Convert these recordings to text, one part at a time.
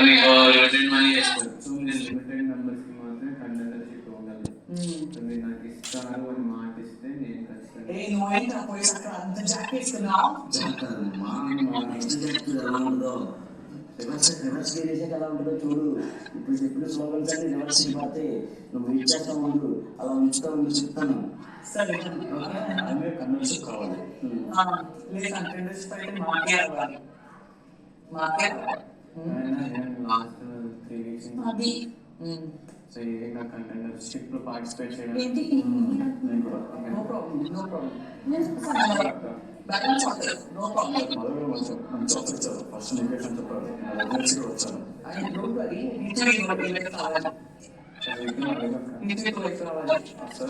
మీకు limited money వేస్తారు so నేను లిమిటెడ్ మెంబర్స్కి మాత్రమే కండక్టర్షిప్ ఇవ్వగలను సో మీరు నాకు ఇస్తారు అని మాట ఇస్తే నేను ఖచ్చితంగా రివర్స్ రివర్స్ ఎలా ఉంటుందో చూడు ఇప్పుడు చెప్పిన స్లోగన్స్ అన్ని రివర్స్ పోతే నువ్వు ఇచ్చేస్తా ఉండు అలా ఉంచుతా ఉండి చెప్తాను కన్వర్స్ కావాలి సో ఏ నా కంటెంటర్షిప్లో పార్టిసిపేట్ చేయడం. No problem no problem. Balance no first negation వచ్చాను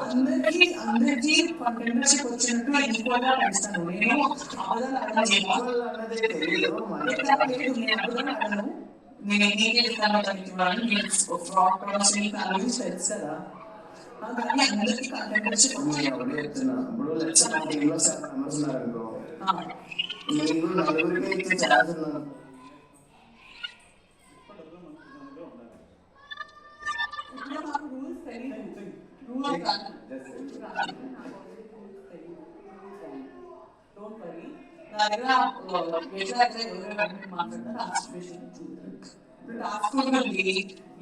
అందరికీ అందరికీ కంటెండర్షిప్ వచ్చినట్టు ఈక్వల్గా పెంచుతాను నేను అబద్ధాలు అడగను ఎట్లా లేదు నేను అబద్ధాలు అడగను నేను నీకే ఇస్తాను దానికి చూడాలని నేను ఫ్రాడ్ ప్రాసెసింగ్ కాలేజ్ తెలుసు కదా ఆ, కానీ అందరికీ కంటెండర్షిప్ వచ్చింది ఇప్పుడు లక్ష టీంలో చాలా మెంబర్స్ ఉన్నారనుకో ఆ, మీరు నలుగురికి ఇచ్చే ఛాన్స్ ఉన్నాను ఉంటుంది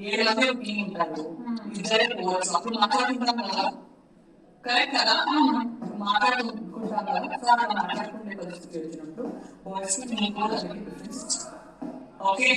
ఏడు మంది ఒక టీం ఉంటారు ఇద్దరే పోవచ్చు అప్పుడు మాట్లాడుకుంటాం కదా కరెక్ట్ కదా మాట్లాడుకుంటాం కదా సో అట్లా మాట్లాడుకునే పరిస్థితి వచ్చినప్పుడు బాయ్స్ కి మీకు కూడా దానికి ప్రిఫరెన్స్ ఇస్తాం okay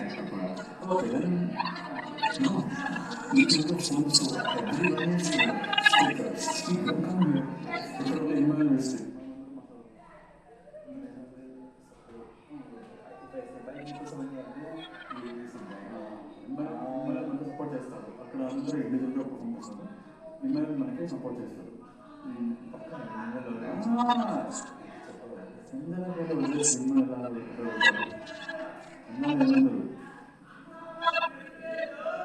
uh, speaker. Speaker, come here. Speaker of Imam University. Support చేస్తారు అక్కడ అందరూ ఇండివిజువల్గా పర్ఫామ్ చేస్తారు మిమ్మల్ని మనకి సపోర్ట్ చేస్తారు చంద్రబాబు వదిలే cinema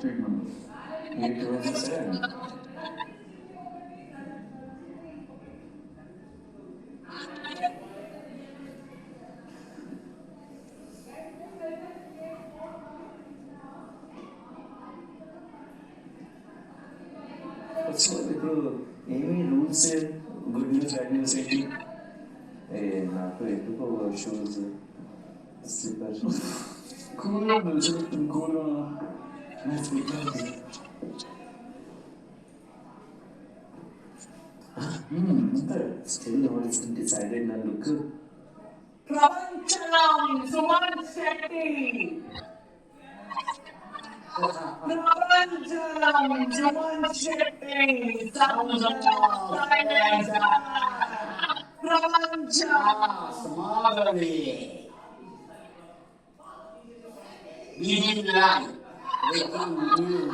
take members. Eight was the same. So ఇప్పుడు ఏమి rules good news bad news ఏంటి ఏ నాకు ఎందుకో shoes こんなのちょっとこれは、なんて言うか。うん、だから、still no one's been decided, Naluku. Pravanchalam, Suman Shetty. Pravanchalam, Suman Shetty. Pravanchalam, Suman Shetty. You didn't lie. They didn't do.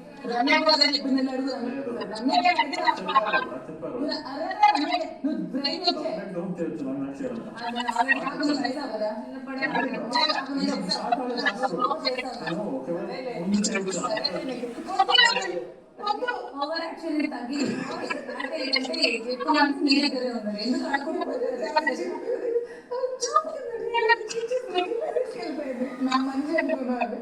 Over action తగ్గి అంటే చెప్పడానికి మీ దగ్గర ఉన్నారు ఎందుకు అనుకుంటున్నారు నా మంచి అనుకున్నారు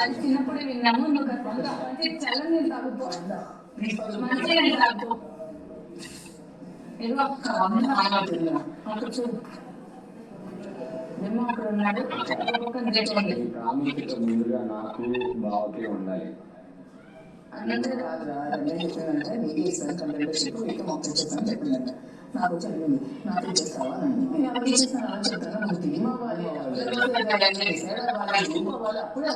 అది చిన్నప్పుడు విన్నాము. చాలా నేను తగ్గుతుంది ముందుగా నాకు బావకే ఉండాలి అన్నట్టు నాకు నాకు చేస్తావా ఇచ్చిన అప్పుడే